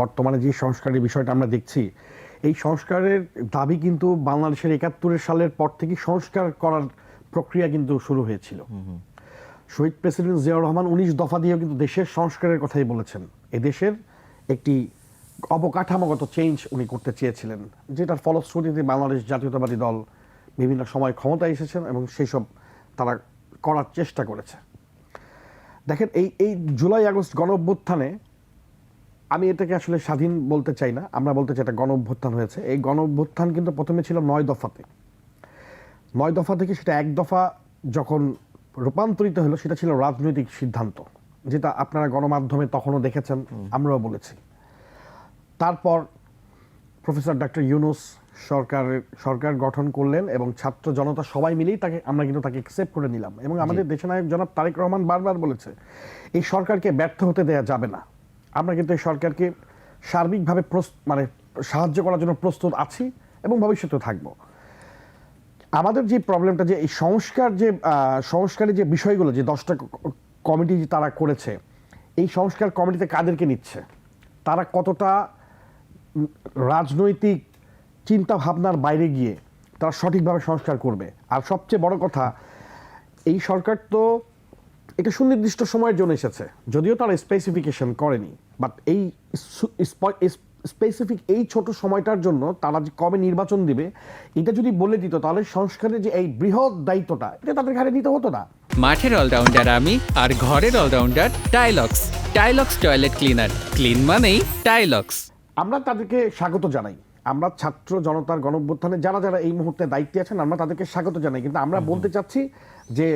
বর্তমানে যে সংস্কারের বিষয়টা আমরা দেখছি এই সংস্কারের দাবি কিন্তু বাংলাদেশের একাত্তরের সালের পর থেকে সংস্কার করার প্রক্রিয়া কিন্তু শুরু হয়েছিল। শহীদ প্রেসিডেন্ট জিয়াউর রহমান উনিশ দফা দিয়েও কিন্তু দেশের সংস্কারের কথাই বলেছেন। এদেশের একটি অবকাঠামোগত চেঞ্জ উনি করতে চেয়েছিলেন যেটার ফলশ্রুতিতে বাংলাদেশ জাতীয়তাবাদী দল বিভিন্ন সময় ক্ষমতায় এসেছেন এবং সেই সব তারা করার চেষ্টা করেছে। দেখেন এই এই জুলাই আগস্ট গণ অভ্যুত্থানে আমি এটাকে আসলে স্বাধীন বলতে চাই না আমরা বলতে চাই এটা গণ অভ্যুত্থান হয়েছে। এই গণ অভ্যুত্থান কিন্তু প্রথমে ছিল নয় দফাতে। নয় দফা থেকে সেটা এক দফা যখন রূপান্তরিত হলো সেটা ছিল রাজনৈতিক সিদ্ধান্ত যেটা আপনারা গণমাধ্যমে তখনও দেখেছেন আমরাও বলেছি। তারপর প্রফেসর ডক্টর ইউনুস সরকারের সরকার গঠন করলেন এবং ছাত্র জনতা সবাই মিলেই তাকে আমরা কিন্তু তাকে অ্যাকসেপ্ট করে নিলাম। এবং আমাদের দেশনায়ক জনাব তারেক রহমান বারবার বলেছে এই সরকারকে ব্যর্থ হতে দেয়া যাবে না। আমরা কিন্তু এই সরকারকে সার্বিকভাবে মানে সাহায্য করার জন্য প্রস্তুত আছি এবং ভবিষ্যতেও থাকব। আমাদের যে প্রবলেমটা যে এই সংস্কার যে সংস্কারের যে বিষয়গুলো, যে দশটা কমিটি তারা করেছে, এই সংস্কার কমিটিতে কাদেরকে নিচ্ছে? তারা কতটা রাজনৈতিক চিন্তা ভাবনার বাইরে গিয়ে তারা সঠিকভাবে সংস্কার করবে? আর সবচেয়ে বড় কথা, এই সরকার তো এটা সুনির্দিষ্ট সময়ের জন্য এসেছে। যদিও তারা স্পেসিফিকেশন করেনি বাট এই স্পেসিফিক এই ছোট সময়টার জন্য তারা যে কবে নির্বাচন দিবে এটা যদি বলে দিত তাহলে সংস্কারের যে এই বৃহৎ দায়িত্বটা এটা তাদের ঘাড়ে নিতে হতো না। মাঠের অলরাউন্ডার আমি আর ঘরের allrounder Tilex Tilex toilet cleaner clean মানেই টাইলক্স আমরা তাদেরকে স্বাগত জানাই। আমরা ছাত্র জনতার গণঅভ্যুত্থানে যারা যারা এই মুহূর্তে দায়িত্বে আছেন আমরা তাদেরকে স্বাগত জানাই। কিন্তু আমরা বলতে চাচ্ছি যে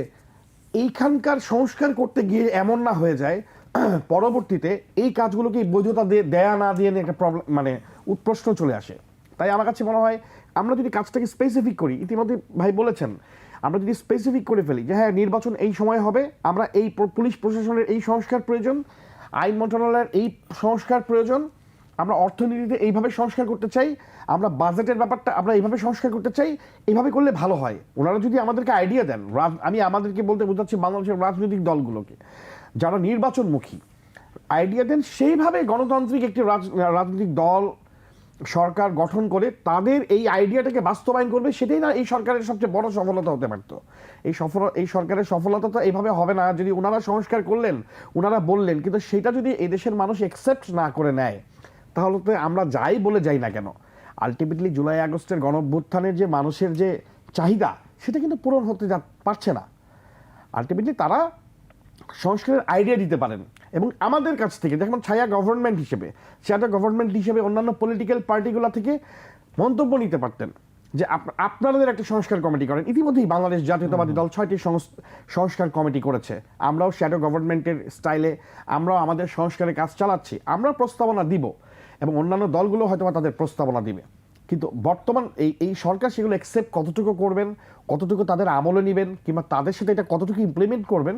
এইখানকার সংস্কার করতে গিয়ে এমন না হয়ে যায়, পরবর্তীতে এই কাজগুলোকে বৈধতা দিয়ে, দেয়া না দিয়ে একটা প্রবলেম মানে উৎপ্রশ্ন চলে আসে। তাই আমার কাছে মনে হয়, আমরা যদি কাজটাকে স্পেসিফিক করি, ইতিমধ্যে ভাই বলেছেন, আমরা যদি স্পেসিফিক করে ফেলি যে হ্যাঁ নির্বাচন এই সময় হবে, আমরা এই পুলিশ প্রশাসনের এই সংস্কার প্রয়োজন, আইন মন্ত্রণালয়ের এই সংস্কার প্রয়োজন আমরা অর্থনীতিতে এইভাবে সংস্কার করতে চাই, আমরা বাজেটের ব্যাপারটা আমরা এইভাবে সংস্কার করতে চাই, এইভাবে করলে ভালো হয়। ওনারা যদি আমাদেরকে আইডিয়া দেন আমি আমাদেরকে বলতে বোঝাচ্ছি বাংলাদেশের রাজনৈতিক দলগুলোকে। যারা নির্বাচনমুখী আইডিয়া দেন, সেইভাবে গণতান্ত্রিক একটি রাজ- রাজনৈতিক দল, সরকার গঠন করে তাদের এই আইডিয়াটাকে বাস্তবায়ন করবে, সেটাই না এই সরকারের সবচেয়ে বড় সফলতা হতে পারত। এই সফল এই সরকারের সফলতা তো এইভাবে হবে না, যদি ওনারা সংস্কার করলেন, ওনারা বললেন, কিন্তু সেটা যদি এদেশের মানুষ একসেপ্ট না করে নেয় তাহলে তো আমরা যাই বলে যাই না কেন? আলটিমেটলি জুলাই আগস্টের গণঅভ্যুত্থানের যে মানুষের যে চাহিদা সেটা কিন্তু পূরণ হতে যা পারছে না। আলটিমেটলি তারা সংস্কারের আইডিয়া দিতে পারেন এবং আমাদের কাছ থেকে যেমন ছায়া গভর্নমেন্ট হিসেবে ছায়া গভর্নমেন্ট হিসেবে অন্যান্য পলিটিক্যাল পার্টিগুলো থেকে মন্তব্য নিতে পারতেন যে আপ- আপনাদের একটা সংস্কার কমিটি করেন। ইতিমধ্যেই বাংলাদেশ জাতীয়তাবাদী দল ছয়টি সংস- সংস্কার কমিটি করেছে। আমরাও শ্যাডো গভর্নমেন্টের স্টাইলে আমরাও আমাদের সংস্কারের কাজ চালাচ্ছি। আমরা প্রস্তাবনা দিব। এবং অন্যান্য দলগুলো হয়তো তাদের প্রস্তাবনা দিবে। কিন্তু বর্তমান এই এই সরকার সেগুলো অ্যাকসেপ্ট কতটুকু করবেন কতটুকু তাদের আমলে নেবেন কিংবা তাদের সাথে এটা কতটুকু ইমপ্লিমেন্ট করবেন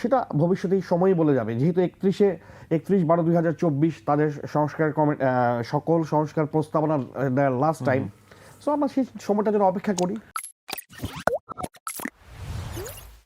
সেটা ভবিষ্যতে এই সময়ই বলে যাবে। যেহেতু একত্রিশে একত্রিশ বারো দুই হাজার চব্বিশ তাদের সংস্কার কমে সকল সংস্কার প্রস্তাবনা লাস্ট টাইম সো আমরা সেই সময়টা যেন অপেক্ষা করি।